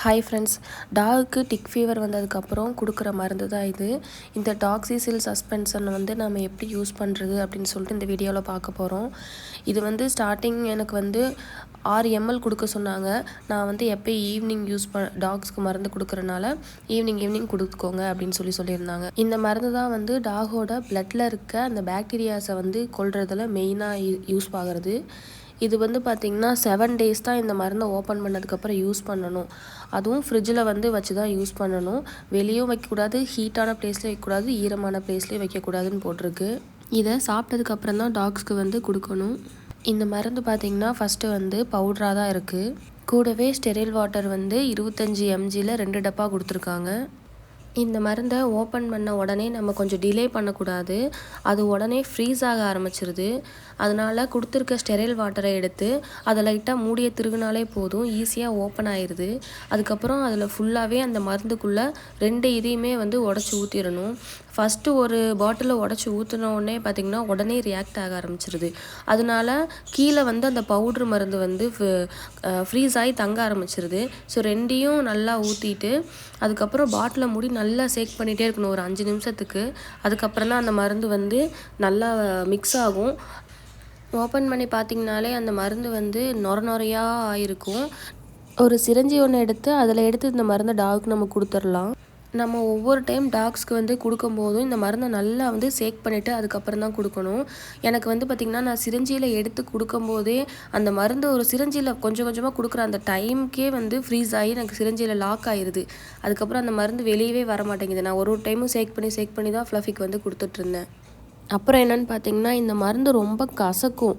Hi friends டாகுக்கு tick fever வந்ததுக்கப்புறம் கொடுக்குற மருந்து தான் இது. இந்த டாக்ஸிசில் சஸ்பென்ஷன் வந்து நம்ம எப்படி யூஸ் பண்ணுறது அப்படின்னு சொல்லிட்டு இந்த வீடியோவில் பார்க்க போகிறோம் இது வந்து ஸ்டார்டிங் எனக்கு வந்து ஆறு எம்எல் கொடுக்க சொன்னாங்க. நான் வந்து எப்போ ஈவினிங் யூஸ் ப டாக்ஸ்க்கு மருந்து கொடுக்குறனால ஈவினிங் ஈவினிங் கொடுத்துக்கோங்க அப்படின்னு சொல்லி சொல்லியிருந்தாங்க. இந்த மருந்து தான் வந்து டாகோட பிளட்டில் இருக்க அந்த பேக்டீரியாஸை வந்து கொள்றதுல மெயினாக யூஸ் ஆகிறது இது வந்து பார்த்திங்கன்னா செவன் டேஸ் தான் இந்த மருந்தை ஓப்பன் பண்ணதுக்கப்புறம் யூஸ் பண்ணணும். அதுவும் ஃப்ரிட்ஜில் வந்து வச்சு தான் யூஸ் பண்ணணும். வெளியும் வைக்கக்கூடாது ஹீட்டான ப்ளேஸ்லேயும் வைக்கக்கூடாது ஈரமான ப்ளேஸ்லேயும் வைக்கக்கூடாதுன்னு போட்டிருக்கு. இதை சாப்பிட்டதுக்கப்புறம் தான் டாக்ஸ்க்கு வந்து கொடுக்கணும். இந்த மருந்து பார்த்திங்கன்னா ஃபஸ்ட்டு வந்து பவுட்ராக தான் இருக்குது கூடவே ஸ்டெரில் வாட்டர் வந்து இருபத்தஞ்சி எம்ஜியில் ரெண்டு டப்பா கொடுத்துருக்காங்க. இந்த மருந்தை ஓப்பன் பண்ண உடனே நம்ம கொஞ்சம் டிலே பண்ணக்கூடாது. அது உடனே ஃப்ரீஸ் ஆக ஆரம்பிச்சிருது. அதனால் கொடுத்துருக்க ஸ்டெரைல் வாட்டரை எடுத்து அதை லைட்டாக மூடியை திருகுனாலே போதும். ஈஸியாக ஓப்பன் ஆயிடுது அதுக்கப்புறம் அதில் ஃபுல்லாகவே அந்த மருந்துக்குள்ளே ரெண்டு இதையுமே வந்து உடச்சி ஊற்றிடணும் ஃபஸ்ட்டு ஒரு பாட்டிலை உடச்சி ஊற்றினோடனே பார்த்திங்கன்னா உடனே ரியாக்ட் ஆக ஆரம்பிச்சிருது. அதனால கீழே வந்து அந்த பவுட்ரு மருந்து வந்து ஃப்ரீஸ் ஆகி தங்க ஆரம்பிச்சிருது. ஸோ ரெண்டையும் நல்லா ஊற்றிட்டு அதுக்கப்புறம் பாட்டிலை மூடி நல்லா சேக் பண்ணிகிட்டே இருக்கணும் ஒரு அஞ்சு நிமிஷத்துக்கு. அதுக்கப்புறம் தான் அந்த மருந்து வந்து நல்லா மிக்ஸ் ஆகும். ஓப்பன் பண்ணி பார்த்திங்கனாலே அந்த மருந்து வந்து நொர நொறையாக ஆயிருக்கும். ஒரு சிரஞ்சி ஒன்று எடுத்து அதில் எடுத்து இந்த மருந்தை டாகுக்கு நம்ம கொடுத்துடலாம். நம்ம ஒவ்வொரு டைம் டாக்ஸ்க்கு வந்து கொடுக்கும்போதும் இந்த மருந்தை நல்லா வந்து சேக் பண்ணிவிட்டு அதுக்கப்புறம் தான் கொடுக்கணும். எனக்கு வந்து பார்த்திங்கன்னா நான் சிரஞ்சியில் எடுத்து கொடுக்கும்போதே அந்த மருந்து ஒரு சிரிஞ்சியில் கொஞ்சம் கொஞ்சமாக கொடுக்குற அந்த டைமுக்கே வந்து ஃப்ரீஸ் ஆகி எனக்கு சிரஞ்சியில் லாக் ஆயிடுது அதுக்கப்புறம் அந்த மருந்து வெளியவே வர மாட்டேங்குது நான் ஒரு ஒரு டைமும் சேக் பண்ணி சேக் பண்ணி தான் ஃப்ளஃபிக் வந்து கொடுத்துட்ருந்தேன் அப்புறம் என்னென்னு பார்த்தீங்கன்னா இந்த மருந்து ரொம்ப கசக்கும்.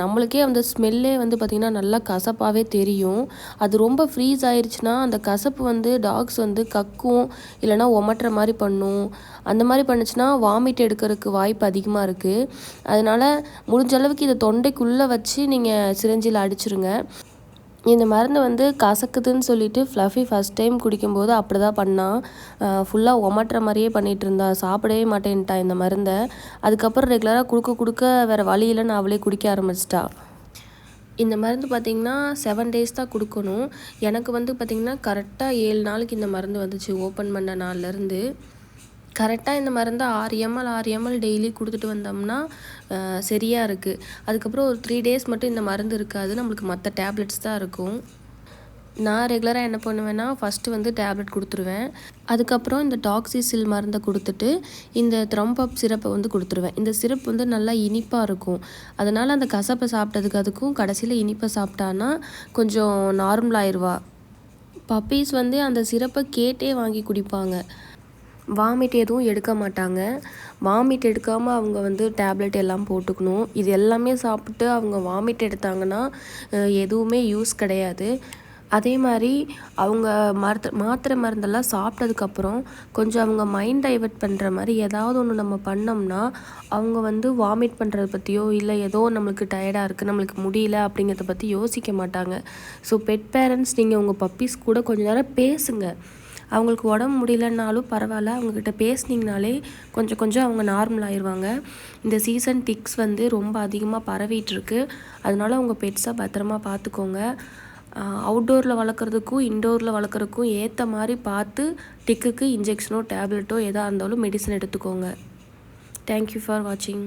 நம்மளுக்கே அந்த ஸ்மெல்லே வந்து பார்த்திங்கன்னா நல்லா கசப்பாகவே தெரியும். அது ரொம்ப ஃப்ரீஸ் ஆயிடுச்சுன்னா அந்த கசப்பு வந்து டாக்ஸ் வந்து கக்கும் இல்லைனா ஒமட்டுற மாதிரி பண்ணும். அந்த மாதிரி பண்ணுச்சுன்னா வாமிட் எடுக்கிறதுக்கு வாய்ப்பு அதிகமாக இருக்குது அதனால் முடிஞ்ச அளவுக்கு இதை தொண்டைக்குள்ளே வச்சு நீங்கள் சிரஞ்சில் அடிச்சிருங்க. இந்த மருந்து வந்து கசக்குதுன்னு சொல்லிட்டு ஃப்ளஃபி ஃபஸ்ட் டைம் குடிக்கும்போது அப்படி தான் பண்ணான் ஃபுல்லாக ஒமட்டுற மாதிரியே பண்ணிகிட்டு இருந்தா. சாப்பிடவே மாட்டேன்ட்டா இந்த மருந்தை. அதுக்கப்புறம் ரெகுலராக கொடுக்க கொடுக்க வேறு வழி நான் அவளே குடிக்க ஆரம்பிச்சிட்டா. இந்த மருந்து பார்த்திங்கன்னா செவன் டேஸ் தான் கொடுக்கணும். எனக்கு வந்து பார்த்திங்கன்னா கரெக்டாக ஏழு நாளைக்கு இந்த மருந்து வந்துச்சு ஓப்பன் பண்ண நாள்லேருந்து கரெக்டாக இந்த மருந்தை ஆறு எம்எல் ஆறு எம்எல் டெய்லி கொடுத்துட்டு வந்தோம்னா சரியாக இருக்குது அதுக்கப்புறம் ஒரு த்ரீ டேஸ் மட்டும் இந்த மருந்து இருக்காது. நம்மளுக்கு மற்ற டேப்லெட்ஸ் தான் இருக்கும். நான் ரெகுலராக என்ன பண்ணுவேன்னா ஃபஸ்ட்டு வந்து டேப்லெட் கொடுத்துருவேன். அதுக்கப்புறம் இந்த டாக்ஸிசில் மருந்தை கொடுத்துட்டு இந்த த்ரம்பப் சிரப்பை வந்து கொடுத்துருவேன். இந்த சிரப் வந்து நல்லா இனிப்பாக இருக்கும். அதனால் அந்த கசப்பை சாப்பிட்டதுக்கு அதுக்கும் கடைசியில் இனிப்பை சாப்பிட்டான்னா கொஞ்சம் நார்மல் ஆயிடுவா பப்பீஸ் வந்து அந்த சிரப்பை கேட்டே வாங்கி குடிப்பாங்க. வாமிட் எதுவும் எடுக்க மாட்டாங்க. வாமிட் எடுக்காமல் அவங்க வந்து டேப்லெட் எல்லாம் போட்டுக்கணும். இது எல்லாமே சாப்பிட்டு அவங்க வாமிட் எடுத்தாங்கன்னா எதுவுமே யூஸ் கிடையாது. அதே மாதிரி அவங்க மருத்து மாத்திரை மருந்தெல்லாம் சாப்பிட்டதுக்கப்புறம் கொஞ்சம் அவங்க மைண்ட் டைவெர்ட் பண்ணுற மாதிரி ஏதாவது ஒன்று நம்ம பண்ணோம்னா அவங்க வந்து வாமிட் பண்ணுறத பற்றியோ இல்லை ஏதோ நம்மளுக்கு டயர்டாக இருக்குது நம்மளுக்கு முடியல அப்படிங்கிறத பற்றி யோசிக்க மாட்டாங்க. ஸோ பெட் பேரண்ட்ஸ் நீங்கள் உங்கள் பப்பீஸ் கூட கொஞ்சம் நேரம் பேசுங்க. அவங்களுக்கு உடம்பு முடியலன்னாலும் பரவாயில்ல. அவங்கக்கிட்ட பேசுனீங்கனாலே கொஞ்சம் கொஞ்சம் அவங்க நார்மல் ஆயிடுவாங்க இந்த சீசன் டிக்ஸ் வந்து ரொம்ப அதிகமாக பரவிட்டுருக்கு. அதனால உங்கள் பெட்ஸாக பத்திரமா பார்த்துக்கோங்க அவுட்டோரில் வளர்க்குறதுக்கும் இன்டோரில் வளர்க்குறதுக்கும் ஏற்ற மாதிரி பார்த்து டிக்குக்கு இன்ஜெக்ஷனோ டேப்லெட்டோ எதாக இருந்தாலும் மெடிசன் எடுத்துக்கோங்க. தேங்க்யூ ஃபார் வாட்சிங்